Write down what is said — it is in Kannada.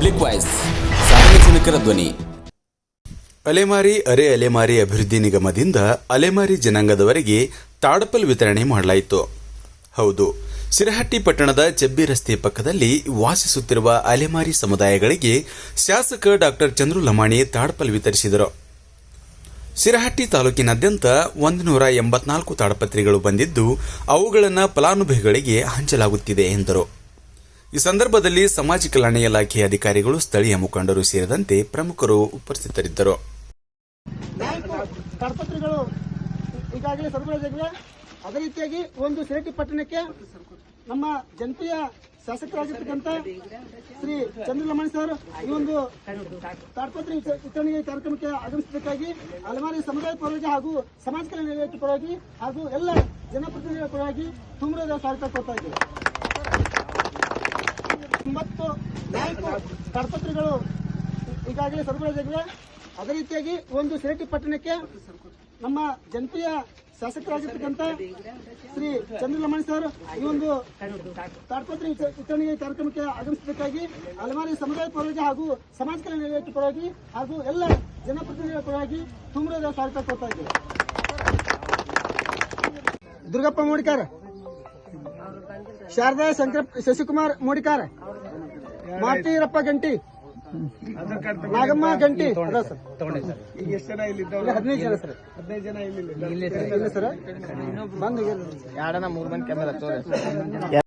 ಪಬ್ಲಿಕ್ ವಾಯ್ಸ್ ಸಾರ್ವಜನಿಕರ ಧ್ವನಿ. ಅಲೆಮಾರಿ ಅರೆ ಅಲೆಮಾರಿ ಅಭಿವೃದ್ಧಿ ನಿಗಮದಿಂದ ಅಲೆಮಾರಿ ಜನಾಂಗದವರೆಗೆ ತಾಡಪಲ್ ವಿತರಣೆ ಮಾಡಲಾಯಿತು. ಹೌದು, ಸಿರಹಟ್ಟಿ ಪಟ್ಟಣದ ಚೆಬ್ಬಿ ರಸ್ತೆ ಪಕ್ಕದಲ್ಲಿ ವಾಸಿಸುತ್ತಿರುವ ಅಲೆಮಾರಿ ಸಮುದಾಯಗಳಿಗೆ ಶಾಸಕ ಡಾಕ್ಟರ್ ಚಂದ್ರು ಲಮಾಣಿ ತಾಡಪಲ್ ವಿತರಿಸಿದರು. ಸಿರಹಟ್ಟಿ ತಾಲೂಕಿನಾದ್ಯಂತ ಒಂದು ನೂರ ಎಂಬತ್ನಾಲ್ಕು ತಾಡಪತ್ರಿಗಳು ಬಂದಿದ್ದು, ಅವುಗಳನ್ನು ಫಲಾನುಭವಿಗಳಿಗೆ ಹಂಚಲಾಗುತ್ತಿದೆ ಎಂದರು. ಈ ಸಂದರ್ಭದಲ್ಲಿ ಸಮಾಜ ಕಲ್ಯಾಣ ಇಲಾಖೆ ಅಧಿಕಾರಿಗಳು ಸ್ಥಳೀಯ ಮುಖಂಡರು ಸೇರಿದಂತೆ ಪ್ರಮುಖರು ಉಪಸ್ಥಿತರಿದ್ದರು. ಅದೇ ರೀತಿಯಾಗಿ ಒಂದು ಸಿರಟಿ ಪಟ್ಟಣಕ್ಕೆ ನಮ್ಮ ಜನಪ್ರಿಯ ಶಾಸಕರಾಗಿರ್ತಕ್ಕಂಥ ಶ್ರೀ ಚಂದ್ರಲಮಣ ಸರ್, ಈ ಒಂದು ತಾಡ್ಪತ್ರಿ ವಿತರಣೆ ಕಾರ್ಯಕ್ರಮಕ್ಕೆ ಆಗಮಿಸಬೇಕಾಗಿ ಹಲವಾರು ಸಮುದಾಯ ಪರವಾಗಿ ಹಾಗೂ ಸಮಾಜ ಕಲ್ಯಾಣ ಇಲಾಖೆ ಪರವಾಗಿ ಹಾಗೂ ಎಲ್ಲ ಜನಪ್ರತಿನಿಧಿಗಳ ಪರವಾಗಿ ತುಂಬದ ಸ್ವಾಗತ ಕೊಡ್ತಾ ಇದ್ದೇವೆ. ಒಂಬತ್ತು ನಾಲ್ಕು ಕಡಪತ್ರಿಗಳು ಈಗಾಗಲೇ ಸರಬರಾಜಾಗಿವೆ. ಅದೇ ರೀತಿಯಾಗಿ ಒಂದು ಸಿರಟಿ ಪಟ್ಟಣಕ್ಕೆ ನಮ್ಮ ಜನಪ್ರಿಯ ಶಾಸಕರಾಗಿರ್ತಕ್ಕಂಥ ಶ್ರೀ ಚಂದ್ರಲಮಣ್ ಸರ್ ಈ ಒಂದು ತಾಡ್ಪತ್ರಿ ವಿತರಣೆ ಕಾರ್ಯಕ್ರಮಕ್ಕೆ ಆಗಮಿಸಬೇಕಾಗಿ ಹಲವಾರು ಸಮುದಾಯ ಪರವಾಗಿ ಹಾಗೂ ಸಮಾಜ ಕಲ್ಯಾಣ ಇಲಾಖೆ ಪರವಾಗಿ ಹಾಗೂ ಎಲ್ಲ ಜನಪ್ರತಿನಿಧಿಗಳ ಪರವಾಗಿ ತುಮರದ ಸ್ವಾಗತ ಕೊಡ್ತಾ ಇದ್ದೀವಿ. ದುರ್ಗಪ್ಪ ಮೋಡಿಕಾರ. ಶಾರದಾ ಶಂಕರ ಶಶಿಕುಮಾರ್ ಮೋಡಿಕಾರ. ಮಾರ್ತೀರಪ್ಪ ಗಂಟಿ. ನಾಗಮ್ಮ ಗಂಟಿ. ಈಗ ಎಷ್ಟು ಜನ ಇಲ್ಲಿ ಇಲ್ಲ, ಹದಿನೈದು ಜನ ಸರ್. ಹದಿನೈದು ಜನ ಇಲ್ಲಿ ಇಲ್ಲ ಸರ್? ಬಂದು ಎರಡನ ಮೂರ್ ಮಂದಿ ಕ್ಯಾಮೆರಾ ತೋರಿ